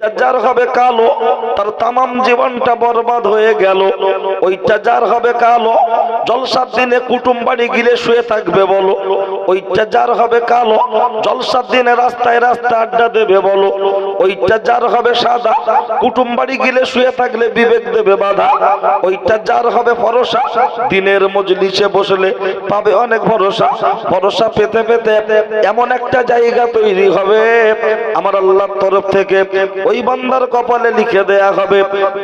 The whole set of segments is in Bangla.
যার হবে কালো, তার তামাম জীবনটা বরবাদ হয়ে গেল। ওইটা যার হবে কালো, জলসার দিনে কুটুম বাড়ি গিলে শুয়ে থাকবে বলো। ওইটা যার হবে কালো, জলসার দিনে রাস্তায় রাস্তা আড্ডা দেবে বলো। ওইটা যার হবে সাদা, কুটুম বাড়ি গিলে শুয়ে থাকলে বিবেক দেবে বাধা। ওইটা যার হবে ভরসা, দিনের মজলিসে বসলে পাবে অনেক ভরসা। ভরসা পেতে পেতে এমন একটা জায়গা তৈরি হবে। আমার আল্লাহর তরফ থেকে ওই বান্দার কপালে লিখে দেয়া হবে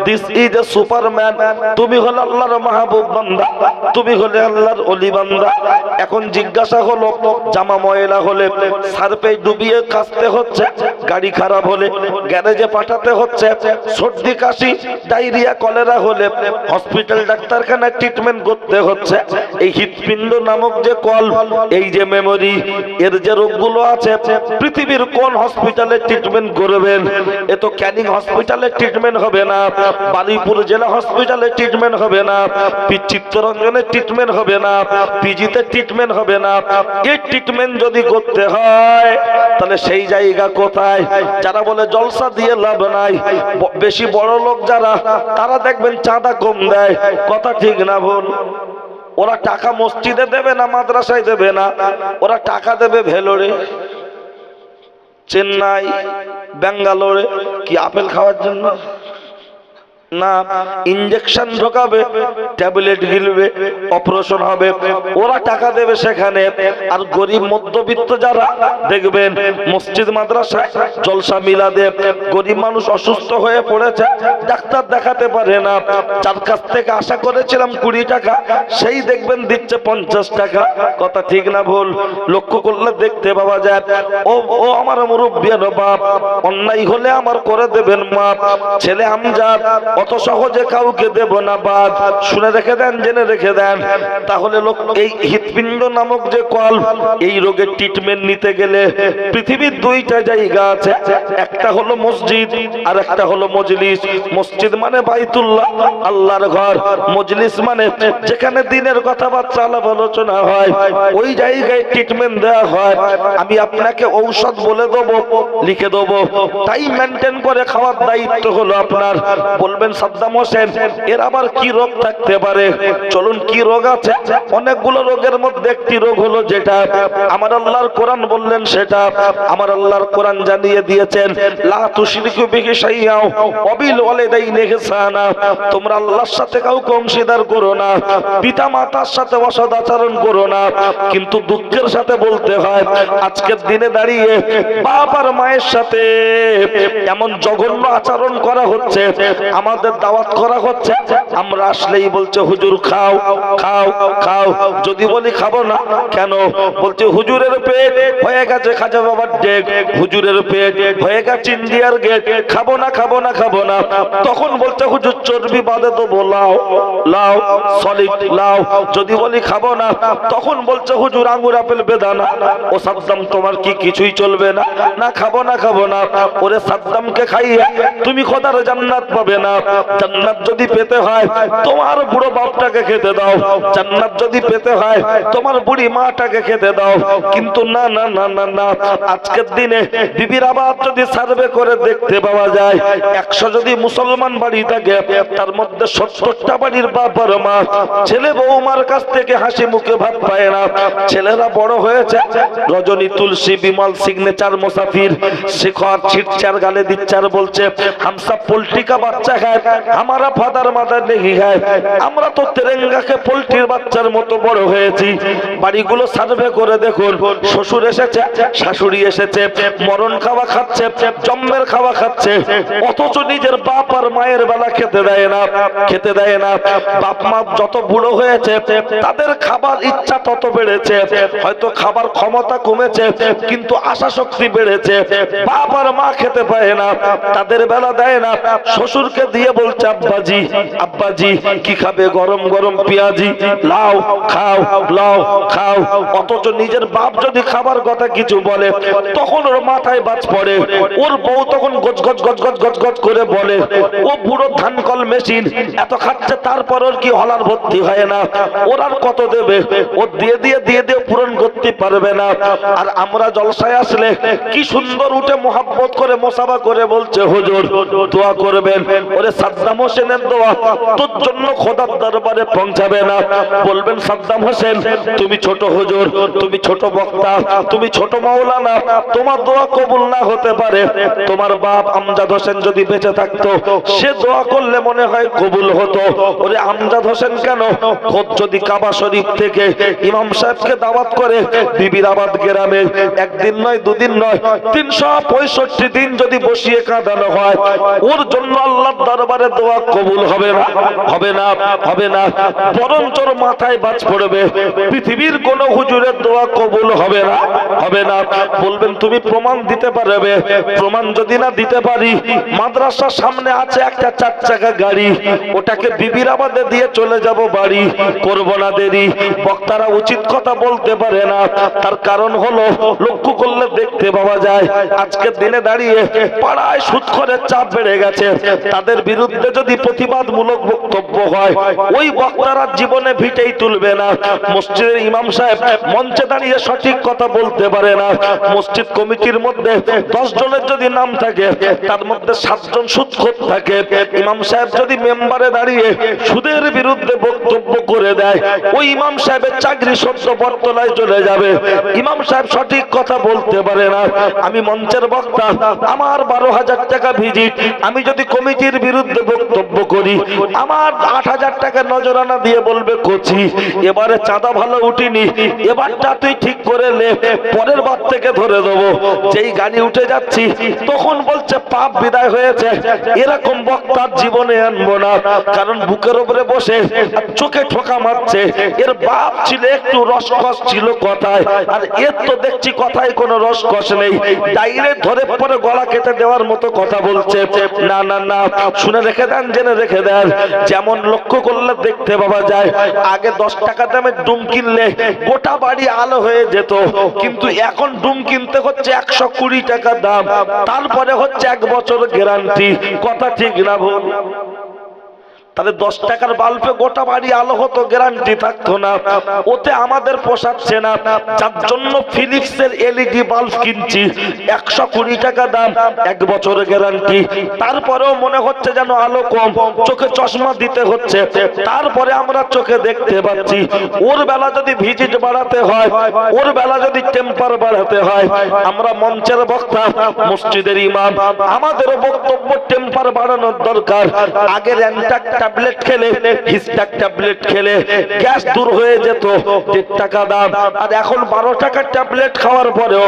দিস ইজ এ সুপারম্যান তুমি হলে আল্লাহর মাহবুব বান্দা। তুমি হলে আল্লাহর অলি বান্দা। এখন জিজ্ঞাসা হলো, জামা ময়লা হলে সার্ফে ডুবিয়ে কাচতে হচ্ছে, গাড়ি খারাপ হলে গ্যারেজে পাঠাতে হচ্ছে, সর্দি কাশি, ডায়রিয়া, কলেরা হলে হসপিটাল, ডাক্তারখানায় ট্রিটমেন্ট করতে হচ্ছে। এই হৃৎপিণ্ড নামক যে কল, এই যে মেমোরি এর যে রোগগুলো আছে, পৃথিবীর কোন হসপিটালে ট্রিটমেন্ট করবেন? তো ক্যানিং হসপিটালে ট্রিটমেন্ট হবে না, বালিপুর জেলা হসপিটালে ট্রিটমেন্ট হবে না চিত্তরঞ্জনে ট্রিটমেন্ট হবে না, পিজিতে ট্রিটমেন্ট হবে না এই ট্রিটমেন্ট যদি করতে হয়, তাহলে সেই জায়গা কোথায়? যারা বলে জলসা দিয়ে লাভ নাই বেশি বড় লোক যারা, তারা দেখবেন চাঁদা কম দেয়। কথা ঠিক না ভুল ওরা টাকা মসজিদে দেবে না, মাদ্রাসায় দেবে না, ওরা টাকা দেবে ভেলোরে। চেন্নাই ব্যাঙ্গালোরে কি আপেল খাওয়ার জন্য? না ইঞ্জেকশন ঢোকাবে ট্যাবলেট গিলবে অপারেশন হবে, ওরা টাকা দেবে সেখানে। আর গরিব মধ্যবিত্ত যারা, দেখবেন মসজিদ মাদ্রাসায় জলসা মিলাদে গরিব মানুষ অসুস্থ হয়ে পড়েছে, ডাক্তার দেখাতে পারে না। যার কাছ থেকে আশা করেছিলাম কুড়ি টাকা, সেই দেখবেন দিচ্ছে পঞ্চাশ টাকা। কথা ঠিক না ভুল? লক্ষ্য করলে দেখতে পাওয়া যায়, ও ও আমার মুরব্বিয়ার বাপ, অন্যায় হলে আমার করে দেবেন মাপ। ছেলে আমজাদ অত সহজে কাউকে দেব না, বাদ। শুনে রেখে দেন, জেনে রেখে দেন। তাহলে লোক, এই হৃৎপিণ্ড নামক যে কল, এই রোগের ট্রিটমেন্ট নিতে গেলে পৃথিবীর দুইটা জায়গা আছে। একটা হলো মসজিদ আর একটা হলো মজলিস। মসজিদ মানে বাইতুল্লাহ, আল্লাহর ঘর। মজলিস মানে যেখানে দিনের কথাবার্তা, আলাপ আলোচনা হয়, ওই জায়গায় ট্রিটমেন্ট দেওয়া হয়। আমি আপনাকে ঔষধ বলে দেবো, লিখে দেবো। তাই মেনটেন করে খাওয়ার দায়িত্ব হলো আপনার। বলবেন সাদ্দাম হোসেন, এর আবার কি রোগ থাকতে পারে? চলুন, কি রোগ আছে? অনেকগুলো রোগের মধ্যে একটি রোগ হলো যেটা। আমার আল্লাহর কোরআন বললেন সেটা। আমার আল্লাহর কোরআন জানিয়ে দিয়েছেন, লা তুশরিকু বিহি শাইআ ওয়াবিল ওয়ালিদাইনি ইহসানা। তোমরা আল্লাহর সাথে কাউকে অংশীদার করো না পিতা মাতার সাথে অসদাচরণ করো না। কিন্তু দুঃখের সাথে বলতে হয়, আজকের দিনে দাঁড়িয়ে বাপ আর মায়ের সাথে এমন জঘন্য আচরণ করা হচ্ছে। আমাদের দাওয়াত করা হচ্ছে। আমরা আসলেই বলছে, হুজুর, খাও খাও খাও। যদি বলি, খাব না। কেন? বলছে, হুজুরের পেট হয়ে গেছে খাজা বাবার ডেক। হুজুরের পেট হয়ে গেছে ইন্ডিয়ার গেট। খাব না খাব না খাব না। তখন বলছে, হুজুর, চর্বি বাদে তো লাও লাও সলিড লাও। যদি বলি, খাব না। তখন বলছে, হুজুর, আঙ্গুর, আপেল, বেদানা। ও সাদ্দাম, তোমার কি কিছুই চলবে না? না, খাব না খাব না। ওরে সাদ্দামকে খাইয়ে, তুমি খোদার জান্নাত পাবে না। জান্নাত যদি পেতে হয়, তোমার বুড়ো বাপটাকে খেতে দাও। জান্নাত যদি পেতে হয়, তোমার বুড়ি মাটাকে খেতে দাও। কিন্তু না না না না না, আজকের দিনে বিবির আবার যদি সার্ভে করে দেখতে পাওয়া যায়, একশো যদি মুসলমান বাড়ি থাকে, তার মধ্যে সত্তরটা বাড়ির বাবার মা, ছেলে বৌমার কাছ থেকে হাসি মুখে ভাত পায় না। ছেলেরা বড় হয়েছে, রজনী তুলসী, বিমল সিগনেচার, মুসাফির, শিখর ছিটচার গালে দিচ্চার বলছে, হামসা পোলট্রিকা বাচ্চা খায় আমারা ফাদার মাদার নেই খায় আমরা তো তেরেঙ্গাকে পোল্ট্রির বাচ্চার মতো বড় হয়েছি। বাড়িগুলো সার্ভে করে দেখুন, শ্বশুর এসেছে, শাশুড়ি এসেছে, মরণ খাওয়া খাচ্ছে জম্মের খাওয়া খাচ্ছে, অথচ নিজের বাপ আর মায়ের বেলা খেতে দেয় না, খেতে দেয় না। বাপ মা যত বুড়ো হয়েছে, তাদের খাবার ইচ্ছা তত বেড়েছে। হয়তো খাবার ক্ষমতা কমেছে, কিন্তু আশা শক্তি বেড়েছে। বাপ আর মা খেতে পায় না, তাদের বেলা দেয় না, শ্বশুরকে দিয়ে দিয়ে বলছে, আব্বাজি আব্বাজি, কি খাবে? গরম গরম পেঁয়াজি। লাও, খাও লাও, খাও। অথচ নিজের বাপ যদি খাবার কথা কিছু বলে, তখন ওর মাথায় বাজ পড়ে। ওর বউ তখন গজ গজ গজ গজ গজ গজ করে বলে, ও বুড়ো ধান মেশিন, এত খাচ্ছে, তারপর ওর কি হলার ভর্তি হয় না? ওর আর কত দেবে? ও দিয়ে দিয়ে দিয়ে দিয়ে পূরণ করতে পারবে না। আর আমরা জলসায় আসলে কি সুন্দর উঠে মোহাব্বত করে মোসাবা করে বলছে, হুজুর, দোয়া করবেন। ওরে সাদ্দাম হোসেনের দোয়া, তোর জন্য খোদার দরবারে পৌঁছাবে না। বলবেন, সাদ্দাম হোসেন, তুমি ছোট হুজুর, তুমি ছোট বক্তা, তুমি ছোট মাওলানা, তোমার দোয়া কবুল না হতে পারে। তোমার বাপ আমজাদ হোসেন যদি বেঁচে থাকতো, সে দোয়া করলে মনে হয় কবুল হতো। ওরে আমজাদ হোসেন কেন? খোদ যদি কাবা শরীফ থেকে ইমাম সাহেবকে দাওয়াত করে বিবিরাবাদ গ্রামে, একদিন নয়, দুদিন নয়, তিনশো পঁয়ষট্টি দিন যদি বসিয়ে কাঁদানো হয়, ওর জন্য আল্লাহর দরবারে দোয়া কবুল হবে না হবে না হবে না। বরঞ্চ ওর মাথায় বাজ পড়বে। পৃথিবীর কোন হুজুরের দোয়া কবুল হবে না হবে না। বলবেন, তুমি প্রমাণ দিতে পারবে। প্রমাণ যদি না দিতে পারি, মাদ্রাসার সামনে আছে একটা চার চাকা গাড়ি। ওটাকে বিবিরাবাদে দিয়ে চলে যাব বাড়ি। করব না দেরি। বক্তারা উচিত কথা বলতে পারে না। তার কারণ হলো, লক্ষ্য করলে দেখতে পাওয়া যায়, আজকের দিনে দাঁড়িয়ে পাড়ায় সুৎখরের চাপ বেড়ে গেছে। তাদের বিরুদ্ধে যদি প্রতিবাদমূলক বক্তব্য হয়, ওই বক্তারা জীবনে ভিটেই তুলবে না। মসজিদের ইমাম সাহেব মঞ্চে দাঁড়িয়ে সঠিক কথা বলতে পারে না। মসজিদ কমিটির মধ্যে দশ জনের যদি নাম থাকে, তার মধ্যে সাতজন সুৎখর থাকে। ইমাম সাহেব যদি মেম্বারে দাঁড়িয়ে সুদের বিরুদ্ধে বক্তব্য করে দেয়। ওই ইমাম সাহেবের চাকরি সত্য বর্তলায় চলে যাবে। ইমাম সাহেব সঠিক কথা বলতে পারে না। আমি মঞ্চের বক্তা। আমার বারো হাজার টাকা ভিজিট। আমি যদি কমিটির বিরুদ্ধে বক্তব্য করি, আমার আট হাজার টাকা নজরানা দিয়ে বলবে, কোচি, এবারে চাঁদা ভালো উঠিনি। এবারটা তুই ঠিক করে নে। পরের বার থেকে ধরে দেবো যেই গাড়ি উঠে যাচ্ছি, তখন বলছে, পাপ বিদায় হয়েছে। এরকম বক্তার জীবনে আনব না। কারণ বুকের উপরে বসে চোখে ঠোকা মারছে। এর বাপ ছিল একটু রসকস ছিল কথায়। আর এর তো দেখছি কথায় কোনো রসকস নেই। ডাইরেক্ট ধরে পরে গলা কেটে দেওয়ার মতো কথা বলছে। না না না, শুনে রেখে দেন, জেনে রেখে দেন। যেমন লক্ষ্য করলে দেখতে পাওয়া যায়, আগে দশ টাকা দামে ডুম কিনলে গোটা বাড়ি আলো হয়ে যেত। কিন্তু এখন ডুম কিনতে হচ্ছে একশো কুড়ি টাকা দাম। তারপরে হচ্ছে এক বছর গ্যারান্টি। কথা ঠিক না ভুল। তাহলে দশ টাকার বাল্বে গোটা বাড়ি আলো হতো গ্যারান্টি থাকতো না। ওতে আমাদের পোষাচ্ছে না। যার জন্য ফিলিপসের এলইডি বাল্ব কিনছি, একশো কুড়ি টাকা দাম, এক বছর গ্যারান্টি তারপরেও মনে হচ্ছে যেন আলো কম, চোখে চশমা দিতে হচ্ছে। তারপরে আমরা চোখে দেখতে পাচ্ছি, ওর বেলা যদি ভিজিট বাড়াতে হয়, ওর বেলা যদি টেম্পার বাড়াতে হয়, আমরা মঞ্চের বক্তা, মসজিদের ইমাম, আমাদেরও বক্তব্য টেম্পার বাড়ানোর দরকার। আগে র্যান্টাক ট্যাবলেট খেলে, হিস্টাক ট্যাবলেট খেলে, গ্যাস দূর হয়ে যেত, দেড় টাকা দাম। আর এখন বারো টাকার ট্যাবলেট খাওয়ার পরেও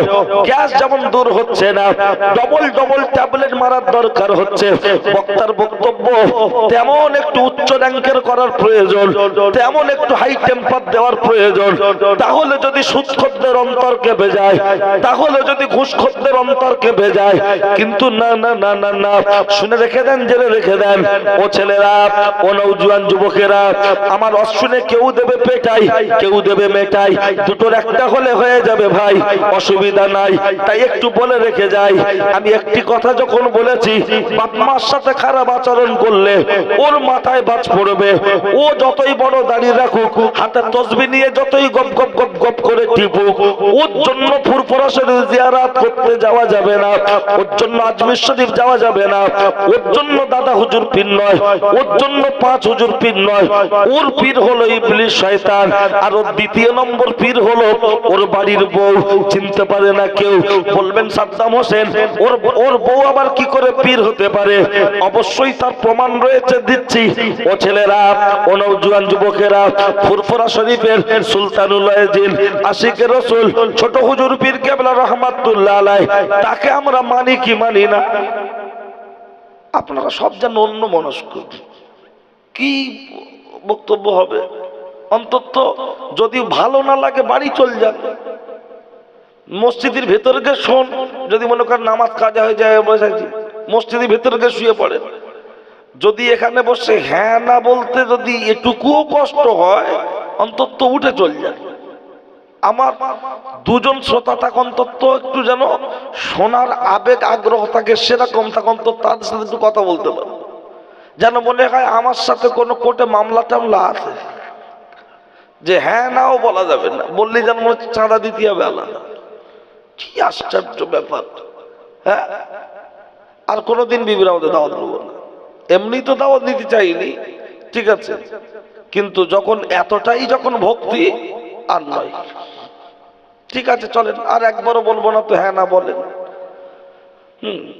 গ্যাস যেমন দূর হচ্ছে না ডবল ডবল ট্যাবলেট মারার দরকার হচ্ছে। বক্তার বক্তব্য, তেমন একটু উচ্চ র্যাঙ্কের করার প্রয়োজন, তেমন একটু হাই টেম্পার দেওয়ার প্রয়োজন। তাহলে যদি সুদ খদ্দের অন্তর কেঁপে যায়, তাহলে যদি ঘুষ খদ্দের অন্তর কেঁপে যায়, কিন্তু না না না না না, শুনে রেখে দেন, জেনে রেখে দেন, ও ছেলেরা ও যুবকেরা, আমার অশুনে কেউ দেবে পেটাই, কেউ দেবে মেটাই, দুটোর একটা হলে হয়ে যাবে ভাই, অসুবিধা নাই, তাই একটু বলে রেখে যাই। আমি একটি কথা যখন বলেছি বাপ মার সাথে খারাপ আচরণ করলে ওর মাথায় বাজ পড়বে, ও যতই বড় দাঁড়িয়ে রাখুক, হাতে তসবি নিয়ে যতই গপ গপ গপ গপ করে টিপুক, ওর জন্য ফুরফুরাসের জিয়ারাত করতে যাওয়া যাবে না, ওর জন্য আজমির শরীফ যাওয়া যাবে না, ওর জন্য দাদা হুজুর পীর নয়, ওর জন্য পাঁচ হুজুর পীর নয়। ওর পীর হলো ইবলিশ শয়তান। আর ওর দ্বিতীয় নম্বর পীর হলো ওর বাড়ির বউ। চিনতে পারে না কেউ। বলবেন, সাদ্দাম হোসেন, ওর ওর বউ আবার কি করে পীর হতে পারে? অবশ্যই তার প্রমাণ রয়েছে, দিচ্ছি। ও ছেলেরা, ও নৌজুয়ান যুবকেরা, ফুরফুরা শরীফের সুলতানুল জিন আশিকের রসুল, ছোট হুজুর পীর কেবলা রহমাতুল্লাহ আলাই তাকে আমরা মানি কি মানি না? আপনারা সব যেন অন্য মনস্ক কি বক্তব্য হবে? অন্তত যদি ভালো না লাগে, বাড়ি চল যান। মসজিদের ভেতরে গিয়ে শোন, যদি মনে করেন নামাজ কাজা হয়ে যায়, বসে মসজিদের ভেতরে গিয়ে শুয়ে পড়ে যদি এখানে বসে হ্যাঁ না বলতে যদি এটুকুও কষ্ট হয়, অন্তত উঠে চল যান। আমার দুজন শ্রোতা থাক অন্তত একটু যেন শোনার আবেগ, আগ্রহ থাকে, সেরকম থাক অন্তত তাদের সাথে একটু কথা বলতে পারো যেন মনে হয় আমার সাথে কোনো কোর্টে মামলা টামলা আছে। যে হ্যাঁ নাও বলা যাবে না। বললে যেন মনে হচ্ছে চাঁদা দিতে হবে আলাদা। কি আশ্চর্য ব্যাপার। হ্যাঁ? আর কোনোদিন বিবির আমাদের দাওয়াত নেব না। এমনি তো দাওয়াত নিতে চাইনি। ঠিক আছে। কিন্তু যখন এতটাই যখন ভক্তি, আর নয়। ঠিক আছে, চলেন। আর একবারও বলব না তো হ্যাঁ না বলেন। হুম।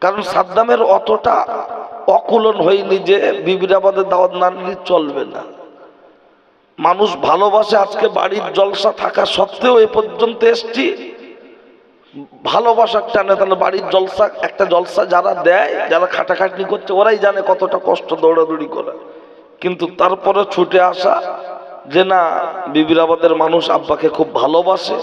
কারণ সাদ্দামের অতটা অকুলন হয়নি যে বিবির আমাদের দাওয়াত না নিলে চলবে না। মানুষ ভালোবাসে আজকে বাড়ির জলসা থাকা সত্ত্বেও এ পর্যন্ত এসছি। ভালোবাসার টানে তাহলে বাড়ির জলসা, একটা জলসা যারা দেয়, যারা খাটাখাটনি করছে, ওরাই জানে কতটা কষ্ট দৌড়াদৌড়ি করে। কিন্তু তারপরে ছুটে আসা যে না বিবিরাবাদের মানুষ আব্বাকে খুব ভালোবাসে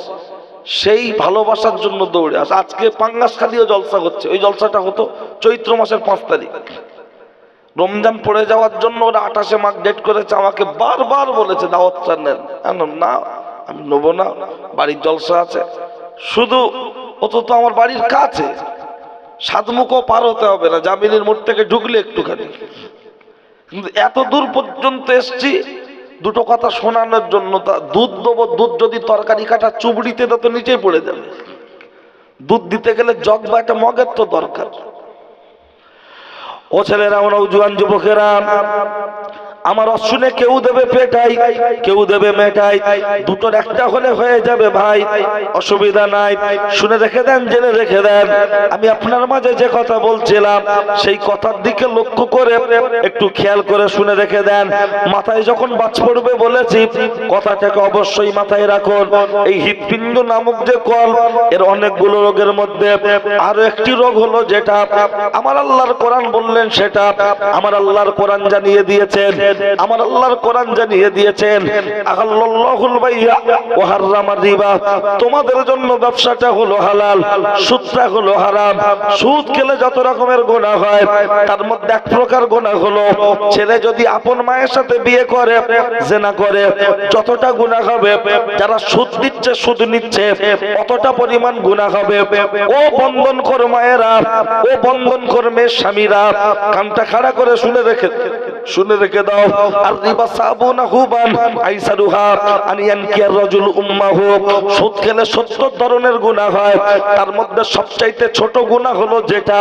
সেই ভালোবাসার জন্য দৌড়ে আসে। আজকে পাঙ্গাস খালিও জলসা হচ্ছে। ওই জলসাটা হতো চৈত্র মাসের পাঁচ তারিখ। রমজান পড়ে যাওয়ার জন্য ওরা আঠাশে মার্ক ডেট করেছে, আমাকে বারবার বলেছে, দাওয়াত চান নেন। না, আমি নেব না। বাড়ির জলসা আছে। শুধু অত তো আমার বাড়ির কাছে। সাতমুখও পার হতে হবে না, জামিনের মোড় থেকে ঢুকলে একটুখানি। কিন্তু এত দূর পর্যন্ত এসছি দুটো কথা শোনানোর জন্য তা দুধ দেবো, দুধ যদি তরকারি কাটা চুবড়িতে তো নিচেই পড়ে যাবে। দুধ দিতে গেলে জগ বা একটা মগের তো দরকার। ও ছেলেরা ওরা জুয়ান যুবকেরা আমার অশুনে কেউ দেবে পেটাই, কেউ দেবে মেটাই। দুটোর একটা হলে হয়ে যাবে ভাই, অসুবিধা নাই। শুনে রেখে দেন, জেনে রেখে দেন। আমি আপনার মাঝে যে কথা বলছিলাম, সেই কথার দিকে লক্ষ্য করে একটু খেয়াল করে শুনে রেখে দেন। মাথায় যখন বাজ পড়বে বলেছি, কথাটাকে অবশ্যই মাথায় রাখুন। এই হৃৎপিণ্ড নামক যে কল, এর অনেকগুলো রোগের মধ্যে আরও একটি রোগ হলো যেটা। আমার আল্লাহর কোরআন বললেন সেটা। আমার আল্লাহর কোরআন জানিয়ে দিয়েছেন। আমার আল্লাহর কোরআন জানিয়ে দিয়েছেন আহাল্লাহুল বাইয়া ওয়া হাররামার রিবা। তোমাদের জন্য ব্যবসাটা হলো হালাল, সুদটা হলো হারাম। সুদ খেলে যত রকমের গোনা হয়, তার মধ্যে এক প্রকার গোনা হলো, ছেলে যদি আপন মায়ের সাথে বিয়ে করে, জেনা করে, যতটা গুনাহ হবে, যারা সুদ দিচ্ছে সুদ নিচ্ছে, অতটা পরিমাণ গুনাহ হবে। ও বন্ধন কর মায়েরা, ও বন্ধন কর মেয়ের স্বামীরা, কানটা খাড়া করে শুনে রেখে শুনে রেখে দাও। আর রিবা সাবুনা হুবান আইসারুহা আনিয়ান কিয়ার রাজুল উম্মাহু। সুদ খেলে 70 ধরনের গুনাহ হয়। তার মধ্যে সবচাইতে ছোট গুনাহ হলো যেটা,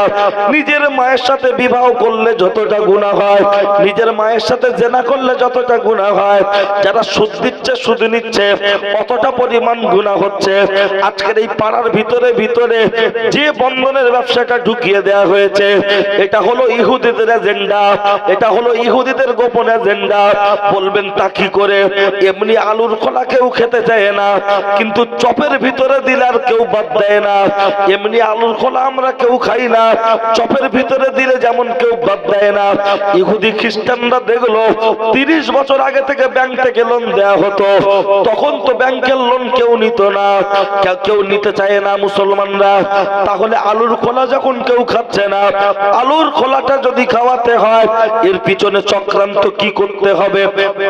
নিজের মায়ের সাথে বিবাহ করলে যতটা গুনাহ হয়, নিজের মায়ের সাথে জেনা করলে যতটা গুনাহ হয়, যারা সুদ দিচ্ছে, সুদ নিচ্ছে, কতটা পরিমাণ গুনাহ হচ্ছে, আজকের এই পাড়ার ভিতরে ভিতরে যে বন্ধনের ব্যবসাটা ঢুকিয়ে দেয়া হয়েছে, এটা হলো ইহুদিদের এজেন্ডা এটা হলো ইহুদিদের গোপন এজেন্ডা বলবেন, তা কি করে? এমনি আলুর খোলা কেউ খেতে চায় না, কিন্তু চপের ভিতরে দিলে আর কেউ বাদ দেয় না। এমনি আলুর খোলা আমরা কেউ খাই না, চপের ভিতরে দিলে যেমন কেউ বাদ দেয় না। ইহুদি খ্রিস্টানরা দেখল, তিরিশ বছর আগে থেকে ব্যাংক থেকে লোন দেয়া হতো। তখন তো ব্যাংকের লোন কেউ নিত না। কেউ- কেউ নিতে চায় না মুসলমানরা। তাহলে আলুর খোলা যখন কেউ খাচ্ছে না, আলুর খোলাটা যদি খাওয়াতে হয়, এর পিছনে চক্রান্ত কি করতে হবে?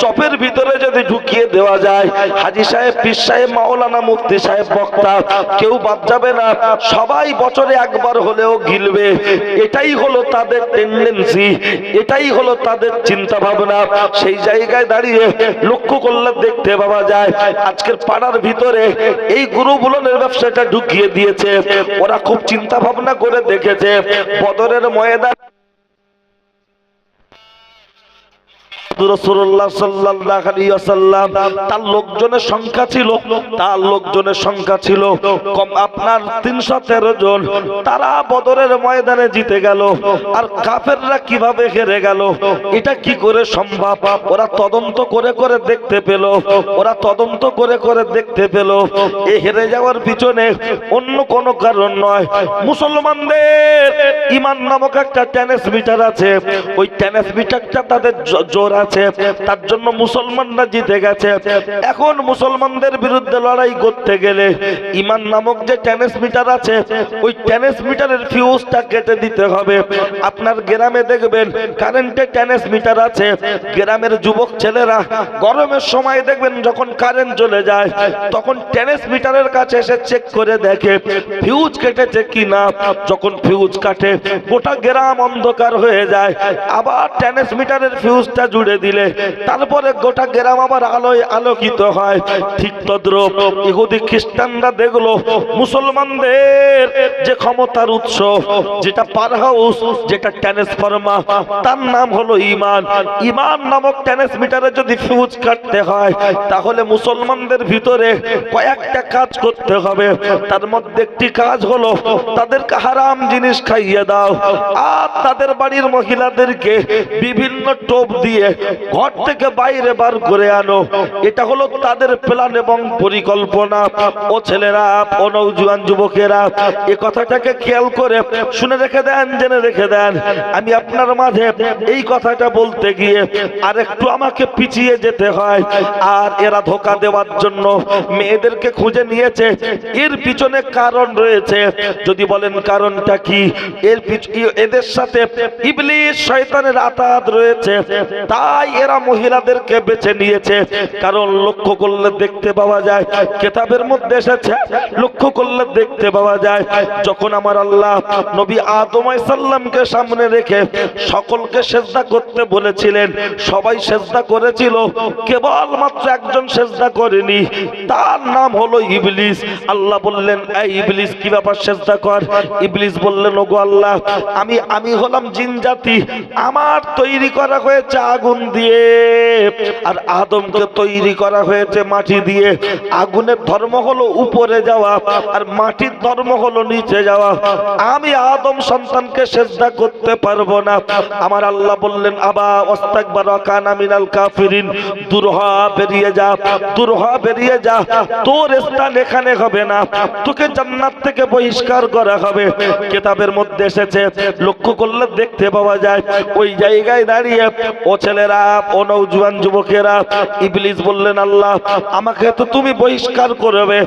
চপের ভিতরে যদি ঢুকিয়ে দেওয়া যায়, হাজি সাহেব, পীর সাহেব, মাওলানা মুফতি সাহেব, বক্তা, কেউ বাদ যাবে না। সবাই বছরে একবার হলেও গিলবে। এটাই হলো তাদের টেন্ডেন্সি এটাই হলো তাদের চিন্তা ভাবনা সেই জায়গায় দাঁড়িয়ে লক্ষ্য করলে দেখতে পাওয়া যায়, আজকের পাড়ার ভিতরে এই গুরুবুলনের ব্যবসাটা ঢুকিয়ে দিয়েছে। ওরা খুব চিন্তা ভাবনা করে দেখেছে। বদরের ময়দান তার লোকজনের সংখ্যা ছিল, তার আপনার 313 জন। তারা বদরের ময়দানে জিতে আর কাফেররা কীভাবে এটা কি করে সম্ভব? ওরা তদন্ত করে করে দেখতে পেল, ওরা তদন্ত করে করে দেখতে পেল এই হেরে যাওয়ার পিছনে অন্য কোনো কারণ নয়। মুসলমানদের ইমান নামক একটা ট্যানেস মিটার আছে, ওই ট্যানেস মিটারটা তাদের জোর আছে আছে তার জন্য মুসলমানরা জিতে গেছে। এখন মুসলমানদের বিরুদ্ধে লড়াই করতে গেলে ইমান নামক যে ট্যানেসমিটার আছে, ওই ট্যানেসমিটারের ফিউজটা কেটে দিতে হবে। আপনার গ্রামে দেখবেন কারেন্টে ট্যানেসমিটার আছে। গ্রামের যুবক ছেলেরা গরমের সময় দেখবেন যখন কারেন্ট চলে যায়, তখন ট্যানেসমিটারের কাছে এসে চেক করে দেখে ফিউজ কেটেছে কিনা। যখন ফিউজ কাটে, গোটা গ্রাম অন্ধকার হয়ে যায়। আবার ট্যানেসমিটারের ফিউজটা জুড়ে দিলে, তারপরে গোটা গ্রাম আবার আলোয় আলোকিত হয়। ঠিক তদ্রুপ ইহুদি খ্রিস্টানরা দেখল, মুসলমানদের যে ক্ষমতার উৎস, যেটা পার হাউস, যেটা ট্রান্সফরমা তার নাম হলো ইমান। ইমান নামক ট্রান্সমিটারে যদি ফিউজ কাটতে হয়, তাহলে মুসলমানদের ভিতরে কয়েকটা কাজ করতে হবে। তার মধ্যে একটি কাজ হলো, তাদেরকে হারাম জিনিস খাইয়ে দাও। আর তাদের বাড়ির মহিলাদেরকে বিভিন্ন টোপ দিয়ে ঘর থেকে বাইরে বার করে আনো। এটা হলো তাদের প্ল্যান এবং পরিকল্পনা। ও ছেলেরা, ও নৌজুয়ান যুবকেরা, এ কথাটাকে খেয়াল করে শুনে রেখে দেন, জেনে রেখে দেন। আমি আপনার মাঝে এই কথাটা বলতে গিয়ে আর একটু আমাকে পিছিয়ে যেতে হয়। আর এরা ধোকা দেওয়ার জন্য মেয়েদেরকে খুঁজে নিয়েছে। এর পিছনে কারণ রয়েছে। যদি বলেন কারণটা কি? এর এদের সাথে ইবলিশ শয়তানের আতাত রয়েছে। তাই এরা মহিলাদেরকে বেছে নিয়েছে। কারণ লক্ষ্য করলে দেখতে পাওয়া যায়, কেতাবের মধ্যে এসেছে, লক্ষ্য করলে দেখতে পাওয়া যায়, যখন আমার আল্লাহ নবী আদম সাল্লামকে সামনে রেখে সকলকে সেজদা করতে বলেছিলেন, সবাই সেজদা করেছিল কেবল মাত্র একজন সেজদা করেনি, তার নাম হলো ইবলিস। আল্লাহ বললেন, এই ইবলিস, কি ব্যাপার সেজদা কর? ইবলিস বললেন, ওগো আল্লাহ, আমি আমি হলাম জিন জাতি, আমার তৈরি করা হয়েছে আগুন দিয়ে, আর আদমকে তৈরি করা হয়েছে মাটি দিয়ে। আগুনের ধর্ম হলো উপরে যাওয়া, আর মাটির ধর্ম হলো নিচে যাওয়া। আমি আদম সন্তানকে সেজদা করতে পারব না। আমার আল্লাহ বললেন, আবা ওয়াস্তাকবার কানা মিনাল কাফিরিন। দূর হ, বেরিয়ে যা, দূর হ, বেরিয়ে যা। তোর স্থান এখানে হবে না। তোকে জান্নাত থেকে বহিষ্কার করা হবে। কিতাবের মধ্যে এসেছে, লক্ষ্য করলে দেখতে পাওয়া যায়, ওই জায়গায় দাঁড়িয়ে ও ছেলেরা ও নৌজুয়ান যুবকেরা, ইবলিস বললেন, আল্লাহ, আমাকে তো তুমি বহিষ্কার করবে।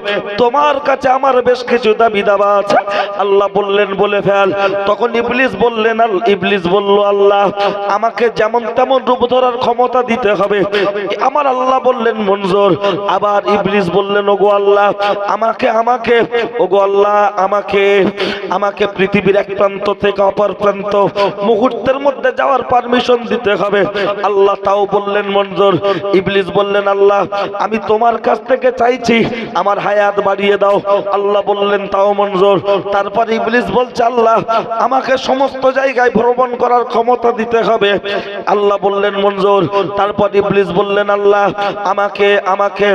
তোমার কাছে আমার বেশ কিছু দাবি দাবা আছে। আল্লাহ বললেন, বলে ফেল। তখন ইবলিস বললেন ইবলিস বলল, আল্লাহ, আমাকে যেমন তেমন রূপ ধরার ক্ষমতা দিতে হবে। আমার আল্লাহ বললেন, মঞ্জুর। আবার ইবলিস বললেন, ওগো আল্লাহ, আমাকে আমাকে, ওগো আল্লাহ, আমাকে আমাকে পৃথিবীর এক প্রান্ত থেকে অপর প্রান্ত মুহূর্তের মধ্যে যাওয়ার পারমিশন দিতে হবে। আল্লাহ তাও বললেন, মঞ্জুর। ইবলিস বললেন, আল্লাহ, আমি তোমার কাছ থেকে চাইছি, আমার হায়াত বাড়িয়ে দাও। আল্লাহ বললেন, তাও মঞ্জুর। তারপর ইবলিস বলছে, আল্লাহ, আমাকে সমস্ত জায়গায় ভ্রমণ করার ক্ষমতা দিতে হবে। আল্লাহ বললেন, মঞ্জুর। তারপর ইবলিস বললেন, আল্লাহ, আমাকে আমাকে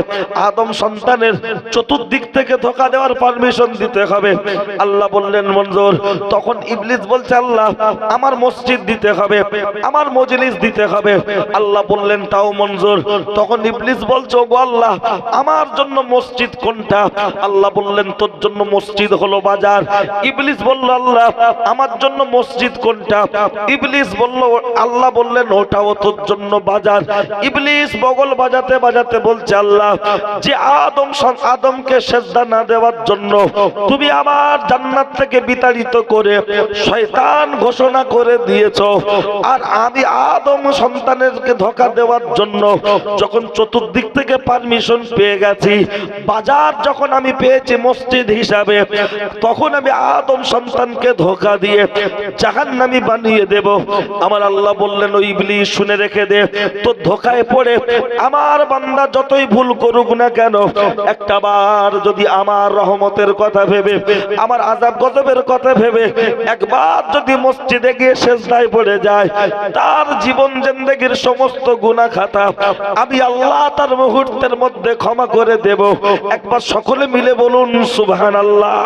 আদম সন্তানের চতুর্দিক থেকে ধোকা দেওয়ার পারমিশন দিতে হবে। আল্লাহ বললেন, মঞ্জুর। তখন ইবলিস বলছে, আল্লাহ, আমার মসজিদ দিতে হবে, আমার মজলিস দিতে হবে। আল্লাহ বললেন, তাও মঞ্জুর। তখন ইবলিস বলছে, ওগো আল্লাহ, আমার জন্য মসজিদ কোনটা? আল্লাহ বললেন, তোর জন্য মসজিদ হলো বাজার। ইবলিস বলল, আল্লাহ, আমার জন্য মসজিদ কোনটা? ইবলিস বলল, আল্লাহ বললেন, ওটাও তোর জন্য বাজার। ইবলিস বগল বাজাতে বাজাতে বলছে, আল্লাহ, যে আদম আদমকে সেজদা না দেওয়ার জন্য তুমি আমার জান্নাত থেকে বিতাড়িত করে শয়তান ঘোষণা করে দিয়েছ। আর আমি আদম সন্তানেরকে ধোকা দেওয়ার জন্য যখন চতুর্দিক থেকে পারমিশন পেয়ে গেছি, বাজার যখন আমি পেয়েছি মসজিদ হিসাবে, তখন আমি আদম সন্তানকে ধোকা দিয়ে জাহান্নামি বানিয়ে দেব। আমার আল্লাহ বললেন ওই ইবলিস, শুনে রেখে দে। তোর ধোকায় পড়ে আমার বান্দা যতই ভুল করুক না কেন, একটা বার যদি আমার রহমতের কথা ভেবে, আমার আজাব গজবের কথা ভেবে, একবার যদি মসজিদে গিয়ে শেষদায় পড়ে যায়, তার জীবন জিন্দগির সমস্ত গুনা খাতা আমি আল্লাহ তার মুহূর্তের মধ্যে ক্ষমা করে দেব। একবার সকলে মিলে বলুন, সুবহানাল্লাহ।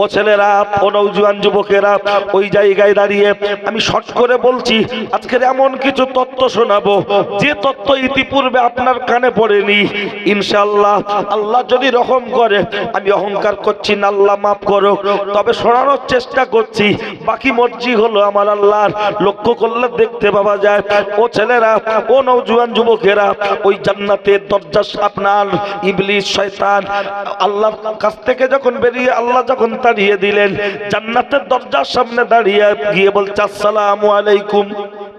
ও ছেলেরা, ও নৌজুয়ান যুবকেরা, ওই জায়গায় দাঁড়িয়ে আমি শর্ট করে বলছি, আজকের এমন কিছু তত্ত্ব শোনাবো। যে তত্ত্ব ইতিপূর্বে আপনার কানে পড়েনি, ইনশাআল্লাহ, আল্লাহ যদি রকম করে, আমি অহংকার করছি না, আল্লাহ মাফ করো তবে শোনানোর চেষ্টা করছি, বাকি মর্জি হলো আমার আল্লাহর। লক্ষ্য করলে দেখতে পাওয়া যায়, ও ছেলেরা, ও নৌজুয়ান যুবকেরা, ওই জান্নাতের দরজা আপনার ইবলিশ শয়তান, আল্লাহর কাছ থেকে যখন বেরিয়ে আল্লাহ যখন তাড়িয়ে দিলেন। জান্নাতের দরজার সামনে দাঁড়িয়ে গিয়ে বলছে আসসালামু আলাইকুম।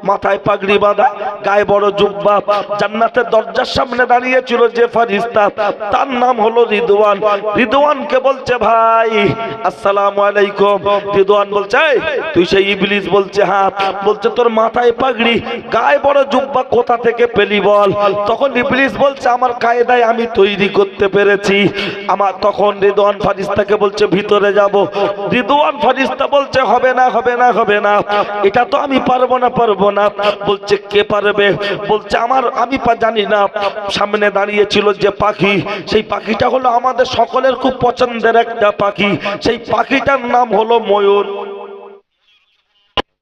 মাথায় পাগড়ি বাঁধা, গায়ে বড় জুব্বা। জান্নাতের দরজার সামনে দাঁড়িয়েছিল যে ফারিস্তা, তার নাম হলো রিদওয়ান। রিদওয়ানকে বলছে, ভাই, আসসালামু আলাইকুম। রিদওয়ান বলছে তুই সেই ইবলিস? বলছে হ্যাঁ। বলছে, তোর মাথায় পাগড়ি, গায়ে বড় জুব্বা কোথা থেকে পেলি বল? তখন ইবলিস বলছে, আমার কায়দায় আমি তৈরি করতে পেরেছি। আমার তখন রিদওয়ান ফারিস্তাকে বলছে, ভিতরে যাব। রিদওয়ান ফারিস্তা বলছে, হবে না হবে না হবে না। এটা তো আমি পারব না, পারব না, বলছে, কে পারবে? বলছে, আমার, আমি জানি না। সামনে দাঁড়িয়ে ছিল যে পাখি, সেই পাখিটা হলো আমাদের সকলের খুব পছন্দের একটা পাখি। সেই পাখিটার নাম হলো ময়ূর।